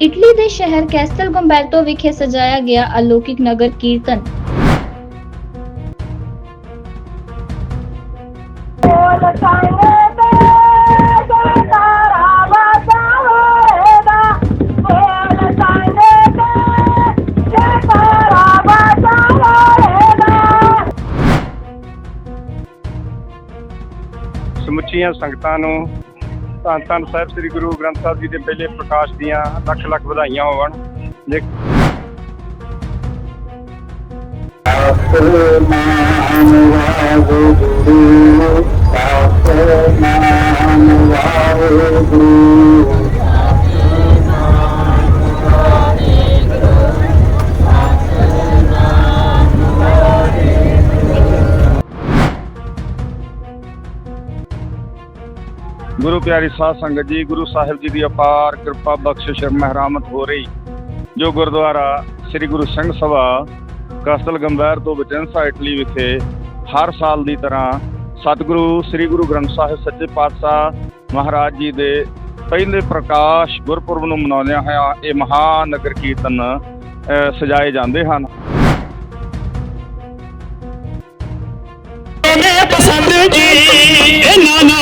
Italy ਦੇ ਸ਼ਹਿਰ castle ਗੰਬੈਲਟੋ ਵਿਖੇ ਸਜਾਇਆ ਗਿਆ ਅਲੌਕਿਕ ਨਗਰ ਕੀਰਤਨ। ਸਮੁੱਚੀਆਂ ਸੰਗਤਾਂ ਨੂੰ ਧੰਨ ਧੰਨ ਸਾਹਿਬ, ਸ੍ਰੀ ਗੁਰੂ ਗ੍ਰੰਥ ਸਾਹਿਬ ਜੀ ਦੇ ਪਹਿਲੇ ਪ੍ਰਕਾਸ਼ ਦੀਆਂ ਲੱਖ ਲੱਖ ਵਧਾਈਆਂ ਹੋਵਣ। ਜੇ ਗੁਰੂ ਗੁਰੂ ਪਿਆਰੀ ਸਾਧ ਸੰਗਤ ਜੀ, ਗੁਰੂ ਸਾਹਿਬ ਜੀ ਦੀ ਅਪਾਰ ਕਿਰਪਾ ਬਖਸ਼ਿਸ਼ ਮਹਿਰਾਮਤ ਹੋ ਰਹੀ। ਜੋ ਗੁਰਦੁਆਰਾ ਸ੍ਰੀ ਗੁਰੂ ਸਿੰਘ ਸਭਾ ਕਸਤਲ ਗੰਬੈਰ ਤੋਂ ਬਚਨਸਾ ਇਟਲੀ ਵਿਖੇ ਹਰ ਸਾਲ ਦੀ ਤਰ੍ਹਾਂ ਸਤਿਗੁਰੂ ਸ੍ਰੀ ਗੁਰੂ ਗ੍ਰੰਥ ਸਾਹਿਬ ਸੱਚੇ ਪਾਤਸ਼ਾਹ ਮਹਾਰਾਜ ਜੀ ਦੇ ਪਹਿਲੇ ਪ੍ਰਕਾਸ਼ ਗੁਰਪੁਰਬ ਨੂੰ ਮਨਾਉਂਦਿਆਂ ਹੋਇਆ ਇਹ ਮਹਾਨ ਨਗਰ ਕੀਰਤਨ ਸਜਾਏ ਜਾਂਦੇ ਹਨ।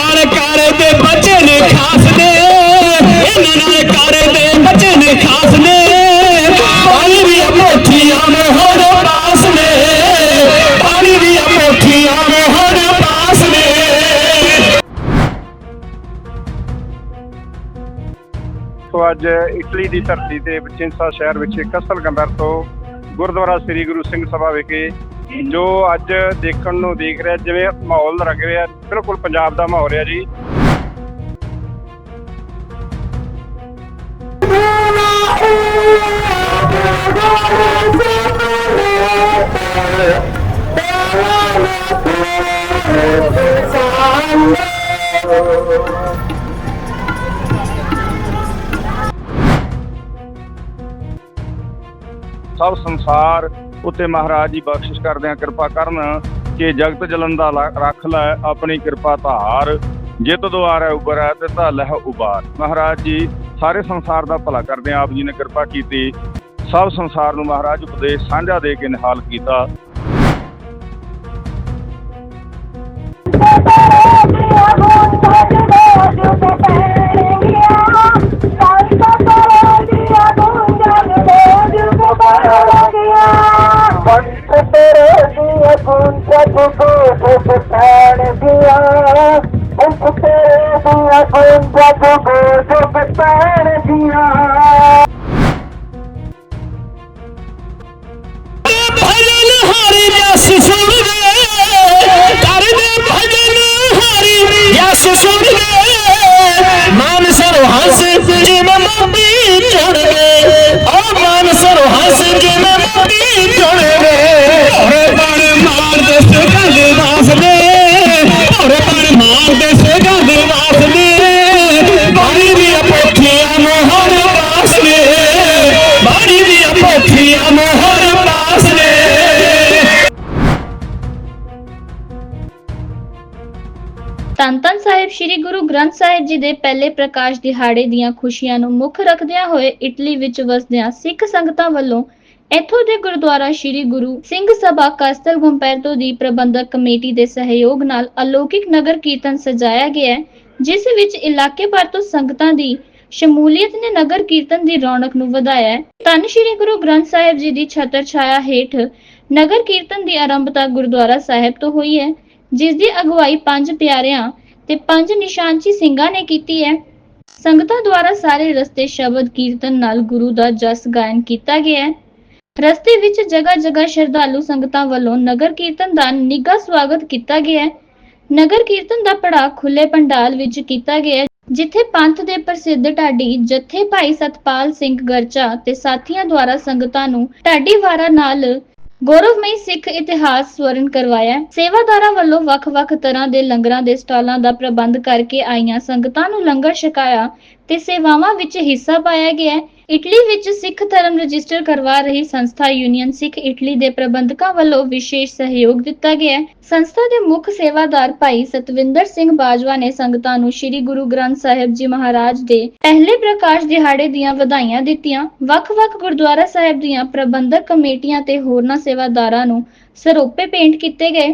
ਨਾਲ ਕਰਦੇ ਬੱਚੇ ਨੇ ਖਾਸ ਨੇ। ਇਹਨਾਂ ਨਾਲ ਕਰਦੇ ਬੱਚੇ ਨੇ ਖਾਸ ਨੇ। ਪਾਣੀ ਵੀ ਮੋਠੀਆਂ ਮੇ ਹੋਰ ਪਾਸ ਨੇ। ਪਾਣੀ ਵੀ ਮੋਠੀਆਂ ਮੇ ਹੋਰ ਪਾਸ ਨੇ। ਸੋ ਅੱਜ ਇਟਲੀ ਦੀ ਧਰਤੀ ਤੇ ਬਚਿੰਸਾ ਸ਼ਹਿਰ ਵਿੱਚ ਕਸਲ ਗੰਬਰ ਤੋਂ ਗੁਰਦੁਆਰਾ ਸ੍ਰੀ ਗੁਰੂ ਸਿੰਘ ਸਭਾ ਵਿਖੇ ਜੋ ਅੱਜ ਦੇਖਣ ਨੂੰ ਦੇਖ ਰਿਹਾ, ਜਿਵੇਂ ਮਾਹੌਲ ਲੱਗ ਰਿਹਾ, ਬਿਲਕੁਲ ਪੰਜਾਬ ਦਾ ਮਾਹੌਲ ਰਿਹਾ ਜੀ। ਸਭ ਸੰਸਾਰ ਉੱਤੇ ਮਹਾਰਾਜ ਜੀ ਬਖਸ਼ਿਸ਼ ਕਰਦਿਆਂ ਕਿਰਪਾ ਕਰਨ ਕਿ ਜਗਤ ਜਲਨ ਦਾ ਲਾ- ਰੱਖ ਲੈ, ਆਪਣੀ ਕਿਰਪਾ ਧਾਰ ਜਿਤ ਦੁਆਰਾ ਉਬਰ ਹੈ ਤੇ ਧਲ ਹੈ ਉਬਾਰ। ਮਹਾਰਾਜ ਜੀ, ਸਾਰੇ ਸੰਸਾਰ ਦਾ ਭਲਾ ਕਰਦੇ ਆਪ ਜੀ ਨੇ ਕਿਰਪਾ ਕੀਤੀ। ਸਭ ਸੰਸਾਰ ਨੂੰ ਮਹਾਰਾਜ ਉਪਦੇਸ਼ ਸਾਂਝਾ ਦੇ ਕੇ ਨਿਹਾਲ ਕੀਤਾ। Yeah. ਭਜਨ ਹਰੀ ਜਸ ਸੁਣ ਰੇ ਕਰਦੇ ਭਜਨ ਹਰੀ ਜਸ ਸੁਣ ਰੇ ਮਨ ਸਰੋ ਹੰਸ ਜਿਵੇਂ ਮੋਤੀ ਚੜਦੇ ਓ ਮਨ ਸਰੋ ਹੰਸ ਜਿਵੇਂ ਮੋਤੀ ਚੜਦੇ ਧੰਨ ਧੰਨ ਸਾਹਿਬ, ਸ੍ਰੀ ਗੁਰੂ ਗ੍ਰੰਥ ਸਾਹਿਬ ਜੀ ਦੇ ਪਹਿਲੇ ਪ੍ਰਕਾਸ਼ ਦਿਹਾੜੇ ਦੀਆਂ ਖੁਸ਼ੀਆਂ ਨੂੰ ਮੁੱਖ ਰੱਖਦਿਆਂ ਹੋਏ ਇਟਲੀ ਵਿੱਚ ਵਸਦਿਆਂ ਸਿੱਖ ਸੰਗਤਾਂ ਵੱਲੋਂ ਇੱਥੋਂ ਦੇ ਗੁਰਦੁਆਰਾ ਸ੍ਰੀ ਗੁਰੂ ਸਿੰਘ ਸਭਾ ਕਸਤਲ ਗੁੰਪੈਰਤੋ ਦੀ ਪ੍ਰਬੰਧਕ ਕਮੇਟੀ ਦੇ ਸਹਿਯੋਗ ਨਾਲ ਅਲੌਕਿਕ ਨਗਰ ਕੀਰਤਨ ਸਜਾਇਆ ਗਿਆ ਹੈ, ਜਿਸ ਵਿੱਚ ਇਲਾਕੇ ਭਰ ਤੋਂ ਸੰਗਤਾਂ ਦੀ ਸ਼ਮੂਲੀਅਤ ਨੇ ਨਗਰ ਕੀਰਤਨ ਦੀ ਰੌਣਕ ਨੂੰ ਵਧਾਇਆ ਹੈ। ਧੰਨ ਸ੍ਰੀ ਗੁਰੂ ਗ੍ਰੰਥ ਸਾਹਿਬ ਜੀ ਦੀ ਛਤਰ ਛਾਇਆ ਹੇਠ ਨਗਰ ਕੀਰਤਨ ਦੀ ਆਰੰਭਤਾ ਗੁਰਦੁਆਰਾ ਸਾਹਿਬ ਤੋਂ ਹੋਈ ਹੈ। ਜਿਸ ਦੀ ਅਗਵਾਈ ਪੰਜ ਪਿਆਰਿਆਂ ਤੇ ਪੰਜ ਨਿਸ਼ਾਨਚੀ ਸਿੰਘਾਂ ਨੇ ਕੀਤੀ ਹੈ। ਸੰਗਤਾਂ ਦੁਆਰਾ ਸਾਰੇ ਰਸਤੇ ਸ਼ਬਦ ਕੀਰਤਨ ਨਾਲ ਗੁਰੂ ਦਾ ਜਸ ਗਾਇਨ ਕੀਤਾ ਗਿਆ ਹੈ। ਰਸਤੇ ਵਿੱਚ ਜਗ੍ਹਾ ਜਗ੍ਹਾ ਸ਼ਰਧਾਲੂ ਸੰਗਤਾਂ ਵੱਲੋਂ ਨਗਰ ਕੀਰਤਨ ਦਾ ਨਿੱਘਾ ਸਵਾਗਤ ਕੀਤਾ ਗਿਆ ਹੈ। ਨਗਰ ਕੀਰਤਨ ਦਾ ਪੜਾਅ ਖੁੱਲੇ ਪੰਡਾਲ ਵਿੱਚ ਕੀਤਾ ਗਿਆ ਹੈ, ਜਿੱਥੇ ਪੰਥ ਦੇ ਪ੍ਰਸਿੱਧ ਢਾਡੀ ਜਥੇ ਭਾਈ ਸਤਪਾਲ ਸਿੰਘ ਗਰਚਾ ਤੇ ਸਾਥੀਆਂ ਦੁਆਰਾ ਸੰਗਤਾਂ ਨੂੰ ਢਾਡੀ ਵਾਰਾਂ ਨਾਲ ਗੌਰਵਮਈ ਸਿੱਖ ਇਤਿਹਾਸ ਸਵਰਨ ਕਰਵਾਇਆ। ਸੇਵਾਦਾਰਾਂ ਵੱਲੋਂ ਵੱਖ-ਵੱਖ ਤਰ੍ਹਾਂ ਦੇ ਲੰਗਰਾਂ ਦੇ ਸਟਾਲਾਂ ਦਾ ਪ੍ਰਬੰਧ ਕਰਕੇ ਆਈਆਂ ਸੰਗਤਾਂ ਨੂੰ ਲੰਗਰ ਛਕਾਇਆ ਤੇ ਸੇਵਾਵਾਂ ਵਿੱਚ ਹਿੱਸਾ ਪਾਇਆ ਗਿਆ। ਇਟਲੀ ਵਿੱਚ ਸਿੱਖ ਧਰਮ ਰਜਿਸਟਰ ਕਰਵਾ ਰਹੀ ਸੰਸਥਾ ਯੂਨੀਅਨ ਸਿੱਖ ਇਟਲੀ ਦੇ ਪ੍ਰਬੰਧਕਾਂ ਵੱਲੋਂ ਵਿਸ਼ੇਸ਼ ਸਹਿਯੋਗ ਦਿੱਤਾ ਗਿਆ ਸੰਸਥਾ ਦੇ ਮੁੱਖ ਸੇਵਾਦਾਰ ਭਾਈ ਸਤਵਿੰਦਰ ਸਿੰਘ ਬਾਜਵਾ ਨੇ ਸੰਗਤਾਂ ਨੂੰ ਸ੍ਰੀ ਗੁਰੂ ਗ੍ਰੰਥ ਸਾਹਿਬ ਜੀ ਮਹਾਰਾਜ ਦੇ ਪਹਿਲੇ ਪ੍ਰਕਾਸ਼ ਦਿਹਾੜੇ ਦੀਆਂ ਵਧਾਈਆਂ ਦਿੱਤੀਆਂ। ਵੱਖ-ਵੱਖ ਗੁਰਦੁਆਰਾ ਸਾਹਿਬ ਦੀਆਂ ਪ੍ਰਬੰਧਕ ਕਮੇਟੀਆਂ ਤੇ ਹੋਰਨਾਂ ਸੇਵਾਦਾਰਾਂ ਨੂੰ ਸਰੋਪੇ ਭੇਂਟ ਕੀਤੇ ਗਏ।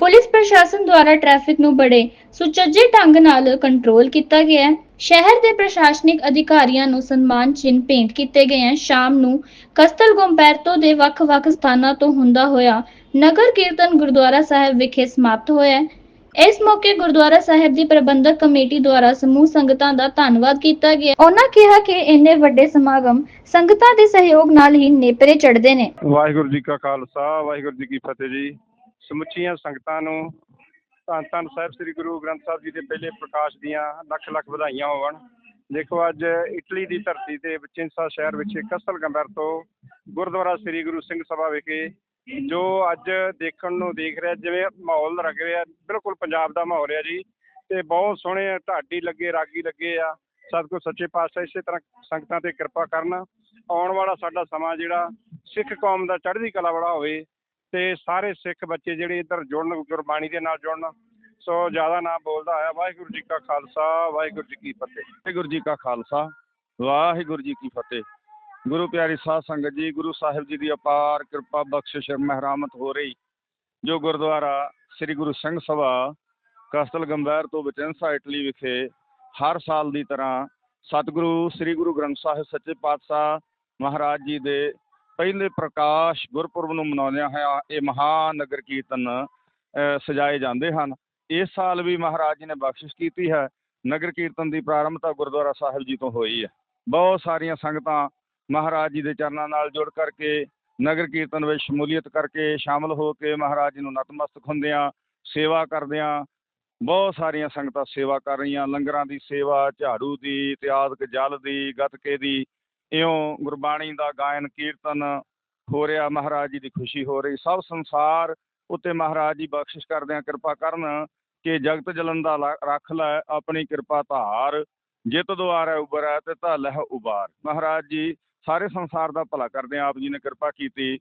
ਪੁਲਿਸ ਪ੍ਰਸ਼ਾਸਨ ਦੁਆਰਾ ਟ੍ਰੈਫਿਕ ਨੂੰ ਬੜੇ ਸੁਚੱਜੇ ਢੰਗ ਨਾਲ ਕੰਟਰੋਲ ਕੀਤਾ ਗਿਆ ਸ਼ਹਿਰ ਦੇ ਪ੍ਰਸ਼ਾਸਨਿਕ ਅਧਿਕਾਰੀਆਂ ਨੂੰ ਸਨਮਾਨ ਚਿੰਨ੍ਹ ਭੇਂਟ ਕੀਤੇ ਗਏ ਹਨ। ਸ਼ਾਮ ਨੂੰ ਕਸਤਲ ਗੰਪੈਰਤੋ ਦੇ ਵੱਖ-ਵੱਖ ਸਥਾਨਾਂ ਤੋਂ ਹੁੰਦਾ ਹੋਇਆ ਨਗਰ ਕੀਰਤਨ ਗੁਰਦੁਆਰਾ ਸਾਹਿਬ ਵਿਖੇ ਸਮਾਪਤ ਹੋਇਆ ਹੈ। ਇਸ ਮੌਕੇ ਗੁਰਦੁਆਰਾ ਸਾਹਿਬ ਦੀ ਪ੍ਰਬੰਧਕ ਕਮੇਟੀ ਦੁਆਰਾ ਸਮੂਹ ਸੰਗਤਾਂ ਦਾ ਧੰਨਵਾਦ ਕੀਤਾ ਗਿਆ। ਉਹਨਾਂ ਕਿਹਾ ਕਿ ਇੰਨੇ ਵੱਡੇ ਸਮਾਗਮ ਸੰਗਤਾਂ ਦੇ ਸਹਿਯੋਗ ਨਾਲ ਹੀ ਨੇਪਰੇ ਚੜ੍ਹਦੇ ਨੇ। ਵਾਹਿਗੁਰੂ ਜੀ ਕਾ ਖਾਲਸਾ, ਵਾਹਿਗੁਰੂ ਜੀ ਕੀ ਫਤਿਹ ਜੀ। ਸਮੁੱਚੀਆਂ ਸੰਗਤਾਂ ਨੂੰ ਧੰਨ ਧੰਨ ਸਾਹਿਬ, ਸ੍ਰੀ ਗੁਰੂ ਗ੍ਰੰਥ ਸਾਹਿਬ ਜੀ ਦੇ ਪਹਿਲੇ ਪ੍ਰਕਾਸ਼ ਦੀਆਂ ਲੱਖ ਲੱਖ ਵਧਾਈਆਂ ਹੋਵਣ। ਦੇਖੋ, ਅੱਜ ਇਟਲੀ ਦੀ ਧਰਤੀ ਤੇ ਵਿਚਿੰਸਾ ਸ਼ਹਿਰ ਵਿੱਚ ਕਸਲ ਗੰਬਰ ਤੋਂ ਗੁਰਦੁਆਰਾ ਸ੍ਰੀ ਗੁਰੂ ਸਿੰਘ ਸਭਾ ਵਿਖੇ ਜੋ ਅੱਜ ਦੇਖਣ ਨੂੰ ਦੇਖ ਰਿਹਾ, ਜਿਵੇਂ ਮਾਹੌਲ ਲੱਗ ਰਿਹਾ, ਬਿਲਕੁਲ ਪੰਜਾਬ ਦਾ ਮਾਹੌਲ ਹੈ ਜੀ। ਤੇ ਬਹੁਤ ਸੋਹਣੇ ਢਾਡੀ ਲੱਗੇ, ਰਾਗੀ ਲੱਗੇ ਆ। ਸਤਿਗੁਰ ਸੱਚੇ ਪਾਤਸ਼ਾਹ ਇਸੇ ਤਰ੍ਹਾਂ ਸੰਗਤਾਂ ਤੇ ਕਿਰਪਾ ਕਰਨ। ਆਉਣ ਵਾਲਾ ਸਾਡਾ ਸਮਾਂ ਜਿਹੜਾ ਸਿੱਖ ਕੌਮ ਦਾ ਚੜ੍ਹਦੀ ਕਲਾ ਵਾਲਾ ਹੋਵੇ ਤੇ ਸਾਰੇ ਸਿੱਖ ਬੱਚੇ ਜਿਹੜੇ ਇੱਧਰ ਜੁੜਨ, ਗੁਰਬਾਣੀ ਦੇ ਨਾਲ ਜੁੜਨ। ਸੋ ਜ਼ਿਆਦਾ ਨਾ ਬੋਲਦਾ ਆਇਆ ਵਾਹਿਗੁਰੂ ਜੀ ਕਾ ਖਾਲਸਾ, ਵਾਹਿਗੁਰੂ ਜੀ ਕੀ ਫਤਿਹ। ਵਾਹਿਗੁਰੂ ਜੀ ਕਾ ਖਾਲਸਾ, ਵਾਹਿਗੁਰੂ ਜੀ ਕੀ ਫਤਿਹ। ਗੁਰੂ ਪਿਆਰੀ ਸਾਧ ਸੰਗਤ ਜੀ, ਗੁਰੂ ਸਾਹਿਬ ਜੀ ਦੀ ਅਪਾਰ ਕਿਰਪਾ, ਬਖਸ਼ਿਸ਼, ਮਹਿਰਾਮਤ ਹੋ ਰਹੀ। ਜੋ ਗੁਰਦੁਆਰਾ ਸ੍ਰੀ ਗੁਰੂ ਸਿੰਘ ਸਭਾ, ਕਸਤਲ ਗੰਬੈਰ ਤੋਂ ਬਚਨਸਾ ਇਟਲੀ ਵਿਖੇ ਹਰ ਸਾਲ ਦੀ ਤਰ੍ਹਾਂ ਸਤਿਗੁਰੂ ਸ੍ਰੀ ਗੁਰੂ ਗ੍ਰੰਥ ਸਾਹਿਬ ਸੱਚੇ ਪਾਤਸ਼ਾਹ ਮਹਾਰਾਜ ਜੀ ਦੇ ਪਹਿਲੇ ਪ੍ਰਕਾਸ਼ ਗੁਰਪੁਰਬ ਨੂੰ ਮਨਾਉਂਦਿਆਂ ਹੋਇਆ ਇਹ ਮਹਾਨ ਨਗਰ ਕੀਰਤਨ ਸਜਾਏ ਜਾਂਦੇ ਹਨ। ਇਸ ਸਾਲ ਵੀ ਮਹਾਰਾਜ ਜੀ ਨੇ ਬਖਸ਼ਿਸ਼ ਕੀਤੀ ਹੈ, ਨਗਰ ਕੀਰਤਨ ਦੀ ਪ੍ਰਾਰੰਭਤਾ ਗੁਰਦੁਆਰਾ ਸਾਹਿਬ ਜੀ ਤੋਂ ਹੋਈ ਹੈ। ਬਹੁਤ ਸਾਰੀਆਂ ਸੰਗਤਾਂ ਮਹਾਰਾਜ ਜੀ ਦੇ ਚਰਨਾਂ ਨਾਲ ਜੁੜ ਕਰਕੇ, ਨਗਰ ਕੀਰਤਨ ਵਿੱਚ ਸ਼ਮੂਲੀਅਤ ਕਰਕੇ ਸ਼ਾਮਲ ਹੋ ਕੇ ਮਹਾਰਾਜ ਜੀ ਨੂੰ ਨਤਮਸਤਕ ਹੁੰਦਿਆਂ, ਸੇਵਾ ਕਰਦਿਆਂ, ਬਹੁਤ ਸਾਰੀਆਂ ਸੰਗਤਾਂ ਸੇਵਾ ਕਰ ਰਹੀਆਂ। ਲੰਗਰਾਂ ਦੀ ਸੇਵਾ, ਝਾੜੂ ਦੀ ਇਤਿਹਾਸਕ ਜਲ ਦੀ, ਗਤਕੇ ਦੀ ਇਉਂ ਗੁਰਬਾਣੀ ਦਾ ਗਾਇਨ, ਕੀਰਤਨ ਹੋ ਰਿਹਾ, ਮਹਾਰਾਜ ਜੀ ਦੀ ਖੁਸ਼ੀ ਹੋ ਰਹੀ। ਸਭ ਸੰਸਾਰ ਉੱਤੇ ਮਹਾਰਾਜ ਜੀ ਬਖਸ਼ਿਸ਼ ਕਰਦੇ ਆ, ਕਿਰਪਾ ਕਰਨ ਕਿ ਜਗਤ ਜਲਨ ਦਾ ਲਾ- ਰੱਖ ਲੈ, ਆਪਣੀ ਕਿਰਪਾ ਧਾਰ, ਜਿਤ ਦੁਆਰੈ ਉਬਰੈ ਤੇ ਧਲ ਹੈ ਉਬਾਰ। ਮਹਾਰਾਜ ਜੀ ਸਾਰੇ ਸੰਸਾਰ ਦਾ ਭਲਾ ਕਰਦੇ ਆ, ਆਪ ਜੀ ਨੇ ਕਿਰਪਾ ਕੀਤੀ।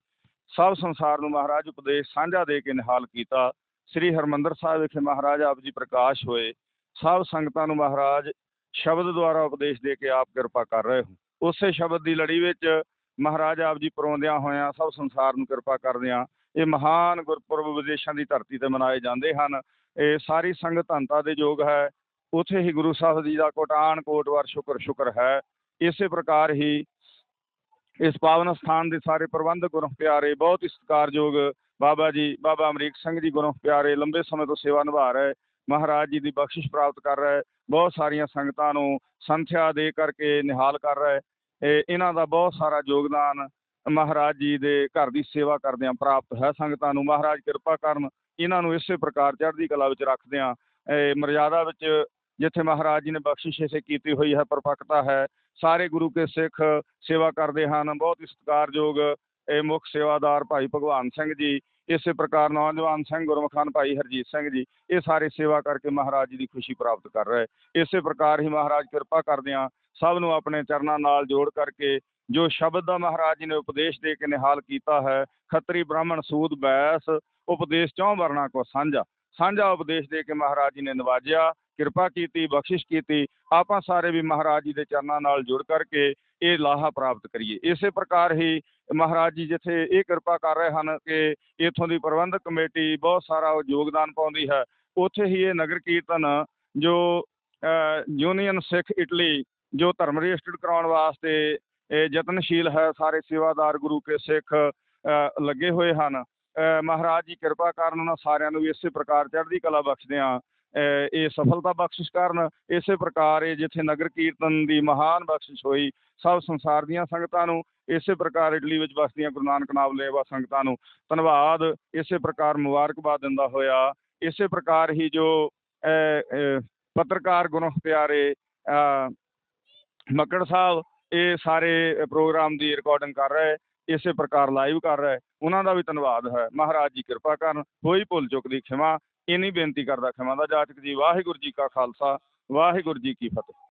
ਸਭ ਸੰਸਾਰ ਨੂੰ ਮਹਾਰਾਜ ਉਪਦੇਸ਼ ਸਾਂਝਾ ਦੇ ਕੇ ਨਿਹਾਲ ਕੀਤਾ। ਸ੍ਰੀ ਹਰਮੰਦਰ ਸਾਹਿਬ ਵਿਖੇ ਮਹਾਰਾਜ ਆਪ ਜੀ ਪ੍ਰਕਾਸ਼ ਹੋਏ। ਸਭ ਸੰਗਤਾਂ ਨੂੰ ਮਹਾਰਾਜ ਸ਼ਬਦ ਦੁਆਰਾ ਉਪਦੇਸ਼ ਦੇ ਕੇ ਆਪ ਕਿਰਪਾ ਕਰ ਰਹੇ ਹੋ ਉਸੇ ਸ਼ਬਦ ਦੀ ਲੜੀ ਵਿੱਚ ਮਹਾਰਾਜ ਆਪ ਜੀ ਪਰੋਂਦਿਆਂ ਹੋਇਆਂ ਸਭ ਸੰਸਾਰ ਨੂੰ ਕਿਰਪਾ ਕਰਦਿਆਂ ਇਹ ਮਹਾਨ ਗੁਰਪੁਰਬ ਵਿਦੇਸ਼ਾਂ ਦੀ ਧਰਤੀ ਤੇ ਮਨਾਏ ਜਾਂਦੇ ਹਨ। ਇਹ ਸਾਰੀ ਸੰਗਤ ਧੰਤਾ ਦੇ ਯੋਗ ਹੈ। ਉਥੇ ਹੀ ਗੁਰੂ ਸਾਹਿਬ ਜੀ ਦਾ ਕੋਟਾਨ ਕੋਟਵਾਰ ਸ਼ੁਕਰ ਸ਼ੁਕਰ ਹੈ। ਇਸੇ ਪ੍ਰਕਾਰ ਹੀ ਇਸ ਪਾਵਨ ਸਥਾਨ ਦੇ ਸਾਰੇ ਪ੍ਰਬੰਧਕ ਗੁਰੂ ਪਿਆਰੇ ਬਹੁਤ ਹੀ ਸਤਿਕਾਰਯੋਗ ਬਾਬਾ ਜੀ, ਬਾਬਾ ਅਮਰੀਕ ਸਿੰਘ ਜੀ ਗੁਰੂ ਪਿਆਰੇ, ਲੰਬੇ ਸਮੇਂ ਤੋਂ ਸੇਵਾ ਨਿਭਾ ਰਹੇ, ਮਹਾਰਾਜ ਜੀ ਦੀ ਬਖਸ਼ਿਸ਼ ਪ੍ਰਾਪਤ ਕਰ ਰਹੇ, ਬਹੁਤ ਸਾਰੀਆਂ ਸੰਗਤਾਂ ਨੂੰ ਸੰਥਿਆ ਦੇ ਕਰਕੇ ਨਿਹਾਲ ਕਰ ਰਹੇ, ਇਹ ਇਹਨਾਂ ਦਾ ਬਹੁਤ ਸਾਰਾ ਯੋਗਦਾਨ ਮਹਾਰਾਜ ਜੀ ਦੇ ਘਰ ਦੀ ਸੇਵਾ ਕਰਦਿਆਂ ਪ੍ਰਾਪਤ ਹੈ ਸੰਗਤਾਂ ਨੂੰ। ਮਹਾਰਾਜ ਕਿਰਪਾ ਕਰਨ ਇਹਨਾਂ ਨੂੰ ਇਸੇ ਪ੍ਰਕਾਰ ਚੜ੍ਹਦੀ ਕਲਾ ਵਿੱਚ ਰੱਖਦਿਆਂ ਮਰਜ਼ਾਦਾ ਵਿੱਚ ਜਿੱਥੇ ਮਹਾਰਾਜ ਜੀ ਨੇ ਬਖਸ਼ਿਸ਼ ਇਸੇ ਕੀਤੀ ਹੋਈ ਹੈ, ਪਰਪੱਕਤਾ ਹੈ, ਸਾਰੇ ਗੁਰੂ ਕੇ ਸਿੱਖ ਸੇਵਾ ਕਰਦੇ ਹਨ। ਬਹੁਤ ਹੀ ਸਤਿਕਾਰਯੋਗ ਇਹ ਮੁੱਖ ਸੇਵਾਦਾਰ ਭਾਈ ਭਗਵਾਨ ਸਿੰਘ ਜੀ ਇਸੇ ਪ੍ਰਕਾਰ ਨੌਜਵਾਨ ਸਿੰਘ ਗੁਰਮਖਾਨ ਭਾਈ ਹਰਜੀਤ ਸਿੰਘ ਜੀ, ਇਹ ਸਾਰੇ ਸੇਵਾ ਕਰਕੇ ਮਹਾਰਾਜ ਜੀ ਦੀ ਖੁਸ਼ੀ ਪ੍ਰਾਪਤ ਕਰ ਰਹੇ। ਇਸੇ ਪ੍ਰਕਾਰ ਹੀ ਮਹਾਰਾਜ ਕਿਰਪਾ ਕਰਦਿਆਂ ਸਭ ਨੂੰ ਆਪਣੇ ਚਰਨਾਂ ਨਾਲ ਜੋੜ ਕਰਕੇ, ਜੋ ਸ਼ਬਦ ਦਾ ਮਹਾਰਾਜ ਜੀ ਨੇ ਉਪਦੇਸ਼ ਦੇ ਕੇ ਨਿਹਾਲ ਕੀਤਾ ਹੈ, ਖੱਤਰੀ ਬ੍ਰਾਹਮਣ ਸੂਦ ਬੈਸ, ਉਪਦੇਸ਼ ਚੋਂ ਵਰਨਾ ਕੋ ਸਾਂਝਾ। ਸਾਂਝਾ ਉਪਦੇਸ਼ ਦੇ ਕੇ ਮਹਾਰਾਜ ਜੀ ਨੇ ਨਵਾਜਿਆ, ਕਿਰਪਾ ਕੀਤੀ, ਬਖਸ਼ਿਸ਼ ਕੀਤੀ, ਆਪਾਂ ਸਾਰੇ ਵੀ ਮਹਾਰਾਜ ਜੀ ਦੇ ਚਰਨਾਂ ਨਾਲ ਜੁੜ ਕਰਕੇ ਇਹ ਲਾਹਾ ਪ੍ਰਾਪਤ ਕਰੀਏ। ਇਸੇ ਪ੍ਰਕਾਰ ਹੀ ਮਹਾਰਾਜ ਜੀ ਜਿੱਥੇ ਇਹ ਕਿਰਪਾ ਕਰ ਰਹੇ ਹਨ ਕਿ ਇਥੋਂ ਦੀ ਪ੍ਰਬੰਧਕ ਕਮੇਟੀ ਬਹੁਤ ਸਾਰਾ ਯੋਗਦਾਨ ਪਾਉਂਦੀ ਹੈ ਉੱਥੇ ਹੀ ਇਹ ਨਗਰ ਕੀਰਤਨ ਜੋ ਅ, ਯੂਨੀਅਨ ਸਿੱਖ ਇਟਲੀ ਜੋ ਧਰਮ ਰਜਿਸਟਰਡ ਕਰਾਉਣ ਵਾਸਤੇ ਇਹ ਯਤਨਸ਼ੀਲ ਹੈ ਸਾਰੇ ਸੇਵਾਦਾਰ ਗੁਰੂ ਕੇ ਸਿੱਖ ਅ, ਲੱਗੇ ਹੋਏ ਹਨ। ਅ, ਮਹਾਰਾਜ ਜੀ ਕਿਰਪਾ ਕਰਨ ਉਹਨਾਂ ਸਾਰਿਆਂ ਨੂੰ ਵੀ ਇਸੇ ਪ੍ਰਕਾਰ ਚੜ੍ਹਦੀ ਕਲਾ ਬਖਸ਼ਦੇ ਅ, ਇਹ ਸਫਲਤਾ ਬਖਸ਼ਿਸ਼ ਕਰਨ। ਇਸੇ ਪ੍ਰਕਾਰ ਇਹ ਜਿੱਥੇ ਨਗਰ ਕੀਰਤਨ ਦੀ ਮਹਾਨ ਬਖਸ਼ਿਸ਼ ਹੋਈ, ਸਭ ਸੰਸਾਰ ਦੀਆਂ ਸੰਗਤਾਂ ਨੂੰ ਇਸੇ ਪ੍ਰਕਾਰ ਇਟਲੀ ਵਿੱਚ ਵਸਦੀਆਂ ਗੁਰੂ ਨਾਨਕ ਨਾਮ ਲੇਵਾ ਸੰਗਤਾਂ ਨੂੰ ਧੰਨਵਾਦ। ਇਸੇ ਪ੍ਰਕਾਰ ਮੁਬਾਰਕਬਾਦ ਦਿੰਦਾ ਹੋਇਆ। ਇਸੇ ਪ੍ਰਕਾਰ ਹੀ ਜੋ ਪੱਤਰਕਾਰ ਗੁਰੂ ਪਿਆਰੇ ਮੱਕੜ ਸਾਹਿਬ, ਇਹ ਸਾਰੇ ਪ੍ਰੋਗਰਾਮ ਦੀ ਰਿਕਾਰਡਿੰਗ ਕਰ ਰਹੇ, ਇਸੇ ਪ੍ਰਕਾਰ ਲਾਈਵ ਕਰ ਰਹੇ, ਉਹਨਾਂ ਦਾ ਵੀ ਧੰਨਵਾਦ ਹੈ। ਮਹਾਰਾਜ ਜੀ ਕਿਰਪਾ ਕਰਨ ਹੋਈ ਭੁੱਲ ਚੁੱਕ ਦੀ ਖਿਮਾ। ਇੰਨੀ ਬੇਨਤੀ ਕਰਦਾ ਖਿਮਾ ਦਾ, ਜਾਚਕ ਜੀ, ਵਾਹਿਗੁਰੂ ਜੀ ਕਾ ਖਾਲਸਾ, ਵਾਹਿਗੁਰੂ ਜੀ ਕੀ ਫਤਿਹ।